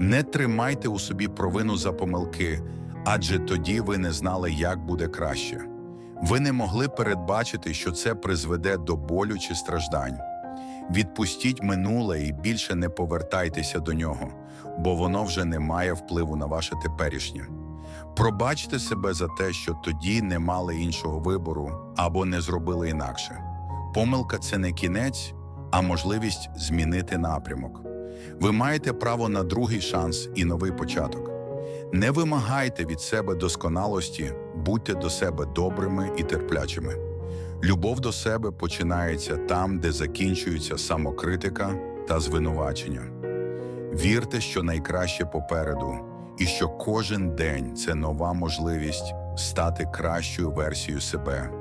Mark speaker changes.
Speaker 1: Не тримайте у собі провину за помилки, адже тоді ви не знали, як буде краще. Ви не могли передбачити, що це призведе до болю чи страждань. Відпустіть минуле і більше не повертайтеся до нього, бо воно вже не має впливу на ваше теперішнє. Пробачте себе за те, що тоді не мали іншого вибору або не зробили інакше. Помилка це не кінець, а можливість змінити напрямок. Ви маєте право на другий шанс і новий початок. Не вимагайте від себе досконалості, будьте до себе добрими і терплячими. Любов до себе починається там, де закінчується самокритика та звинувачення. Вірте, що найкраще попереду, і що кожен день це нова можливість стати кращою версією себе.